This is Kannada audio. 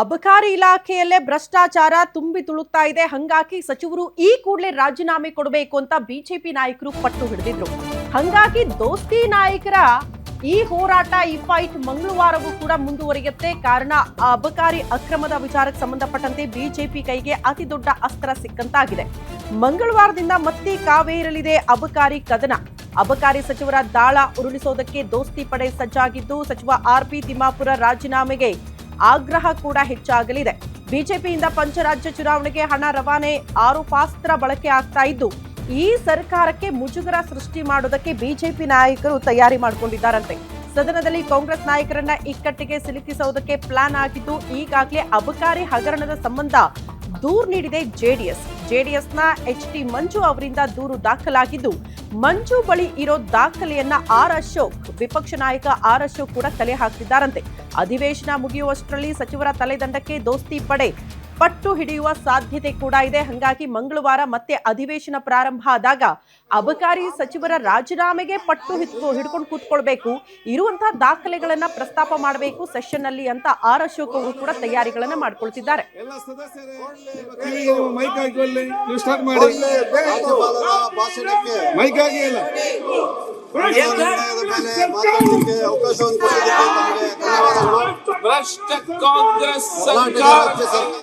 ಅಬಕಾರಿ ಇಲಾಖೆಯಲ್ಲೇ ಭ್ರಷ್ಟಾಚಾರ ತುಂಬಿ ತುಳುಕ್ತಾ ಇದೆ. ಹಂಗಾಗಿ ಸಚಿವರು ಈ ಕೂಡಲೇ ರಾಜೀನಾಮೆ ಕೊಡಬೇಕು ಅಂತ ಬಿಜೆಪಿ ನಾಯಕರು ಪಟ್ಟು ಹಿಡಿದಿದ್ರು. ಹಂಗಾಗಿ ದೋಸ್ತಿ ನಾಯಕರ ಈ ಹೋರಾಟ, ಈ ಫೈಟ್ ಮಂಗಳವಾರವೂ ಕೂಡ ಮುಂದುವರಿಯುತ್ತೆ. ಕಾರಣ ಆ ಅಬಕಾರಿ ಅಕ್ರಮದ ವಿಚಾರಕ್ಕೆ ಸಂಬಂಧಪಟ್ಟಂತೆ ಬಿಜೆಪಿ ಕೈಗೆ ಅತಿ ದೊಡ್ಡ ಅಸ್ತ್ರ ಸಿಕ್ಕಂತಾಗಿದೆ. ಮಂಗಳವಾರದಿಂದ ಮತ್ತೆ ಕಾವೇರಲಿದೆ ಅಬಕಾರಿ ಕದನ. ಅಬಕಾರಿ ಸಚಿವರ ದಾಳ ಉರುಳಿಸೋದಕ್ಕೆ ದೋಸ್ತಿ ಪಡೆ ಸಜ್ಜಾಗಿದ್ದು, ಸಚಿವ ಆರ್ ಪಿ ತಿಮ್ಮಾಪುರ ರಾಜೀನಾಮೆಗೆ ಆಗ್ರಹ ಕೂಡ ಹೆಚ್ಚಾಗಲಿದೆ. ಬಿಜೆಪಿಯಿಂದ ಪಂಚರಾಜ್ಯ ಚುನಾವಣೆಗೆ ಹಣ ರವಾನೆ ಆರೋಪಾಸ್ತ್ರ ಬಳಕೆ ಆಗ್ತಾ ಇದ್ದು, ಈ ಸರ್ಕಾರಕ್ಕೆ ಮುಜುಗರ ಸೃಷ್ಟಿ ಮಾಡೋದಕ್ಕೆ ಬಿಜೆಪಿ ನಾಯಕರು ತಯಾರಿ ಮಾಡಿಕೊಂಡಿದ್ದಾರಂತೆ. ಸದನದಲ್ಲಿ ಕಾಂಗ್ರೆಸ್ ನಾಯಕರನ್ನ ಇಕ್ಕಟ್ಟಿಗೆ ಸಿಲುಕಿಸುವುದಕ್ಕೆ ಪ್ಲಾನ್ ಆಗಿದ್ದು, ಈಗಾಗಲೇ ಅಬಕಾರಿ ಹಗರಣದ ಸಂಬಂಧ ದೂರು ನೀಡಿದೆ ಜೆಡಿಎಸ್. ಜೆಡಿಎಸ್ನ ಎಚ್ ಟಿ ಮಂಜು ಅವರಿಂದ ದೂರು ದಾಖಲಾಗಿದ್ದು, ಮಂಜು ಬಳಿ ಇರೋ ದಾಖಲೆಯನ್ನ ಆರ್ ಅಶೋಕ್, ವಿಪಕ್ಷ ನಾಯಕ ಆರ್ ಅಶೋಕ್ ಕೂಡ ಕಲೆ ಹಾಕ್ತಿದ್ದಾರಂತೆ ಅಧಿವೇಶನ ಮುಗಿಯುವಷ್ಟರಲ್ಲಿ ಸಚಿವರ ತಲೆದಂಡಕ್ಕೆ ದೋಸ್ತಿ ಪಡೆ ಪಟ್ಟು ಹಿಡಿಯುವ ಸಾಧ್ಯತೆ ಕೂಡ ಇದೆ. ಹಂಗಾಗಿ ಮಂಗಳವಾರ ಮತ್ತೆ ಅಧಿವೇಶನ ಪ್ರಾರಂಭ ಆದಾಗ ಅಬಕಾರಿ ಸಚಿವರ ರಾಜೀನಾಮೆಗೆ ಪಟ್ಟು ಹಿಡ್ಕೊ ಹಿಡ್ಕೊಂಡು ಕೂತ್ಕೊಳ್ಬೇಕು. ಇರುವಂತಹ ದಾಖಲೆಗಳನ್ನ ಪ್ರಸ್ತಾಪ ಮಾಡಬೇಕು. ಸೆಷನ್ ಅಲ್ಲಿ ಅಂತ ಆರ್ ಅಶೋಕ್ ಅವರು ಕೂಡ ತಯಾರಿಗಳನ್ನ ಮಾಡ್ಕೊಳ್ತಿದ್ದಾರೆ. ಎಲ್ಲ ಸದಸ್ಯರೇ ಕಿವಿಗೆ ಮೈಕ್ ಹಾಕಿ ಒಳ್ಳೆ ನೀವು ಸ್ಟಾರ್ಟ್ ಮಾಡಿ. ರಾಜ್ಯಪಾಲರ ಭಾಷಣಕ್ಕೆ. ಮೈಕ್ ಆಗಿ ಇಲ್ಲ ನಿರ್ಣಯದ ಮೇಲೆ ಮಾತಾಡಲಿಕ್ಕೆ ಅವಕಾಶವನ್ನು ಕೊಟ್ಟಿದ್ದಕ್ಕೆ ಧನ್ಯವಾದಗಳು. ಭ್ರಷ್ಟ ಕಾಂಗ್ರೆಸ್